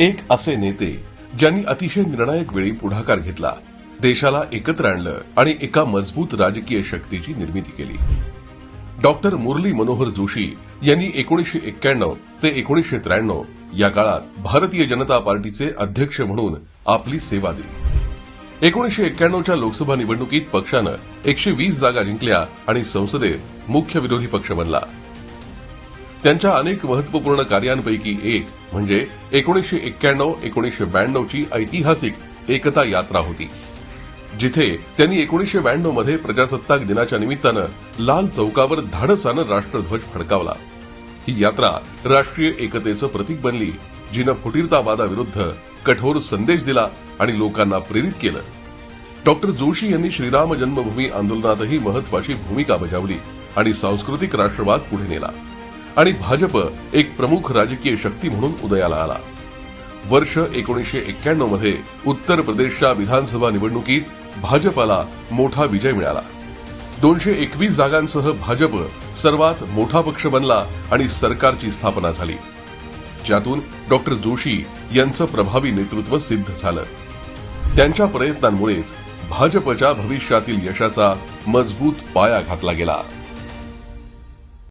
एक असे नेते ज्यांनी अतिशय निर्णायक वेळी पुढाकार घेतला देशाला एकत्र आणलं आणि एका मजबूत राजकीय शक्तीची निर्मिती केली. डॉक्टर मुरली मनोहर जोशी यांनी एकोणीसशे एक्क्याण्णव ते एकोणीसशे त्र्याण्णव या काळात भारतीय जनता पार्टीचे अध्यक्ष म्हणून आपली सेवा दिली. एकोणीसशे एक्क्याण्णवच्या लोकसभा निवडणुकीत पक्षानं एकशे वीस जागा जिंकल्या आणि संसदेत मुख्य विरोधी पक्ष बनला. त्यांच्या अनेक महत्त्वपूर्ण कार्यांपैकी एक म्हणजे एकोणीसशे एक्क्याण्णव एकोणीसशे ब्याण्णवची ऐतिहासिक एकता यात्रा होती. जिथे त्यांनी एकोणीसशे ब्याण्णवमध्ये प्रजासत्ताक दिनाच्या निमित्तानं लाल चौकावर धाडसानं राष्ट्रध्वज फडकावला. ही यात्रा राष्ट्रीय एकतेचं प्रतीक बनली जिनं फुटीरतावादाविरुद्ध कठोर संदेश दिला आणि लोकांना प्रेरित केलं. डॉक्टर जोशी यांनी श्रीराम जन्मभूमी आंदोलनातही महत्वाची भूमिका बजावली आणि सांस्कृतिक राष्ट्रवाद पुढे नेला. आणि भाजप एक प्रमुख राजकीय शक्ती म्हणून उदयाला आला. वर्ष एकोणीसशे एक्क्याण्णवमध्ये उत्तर प्रदेशच्या विधानसभा निवडणुकीत भाजपला मोठा विजय मिळाला. दोनशे एकवीस जागांसह भाजप सर्वात मोठा पक्ष बनला आणि सरकारची स्थापना झाली. ज्यातून डॉक्टर जोशी यांचं प्रभावी नेतृत्व सिद्ध झालं. त्यांच्या प्रयत्नांमुळेच भाजपच्या भविष्यातील यशाचा मजबूत पाया घातला गेला.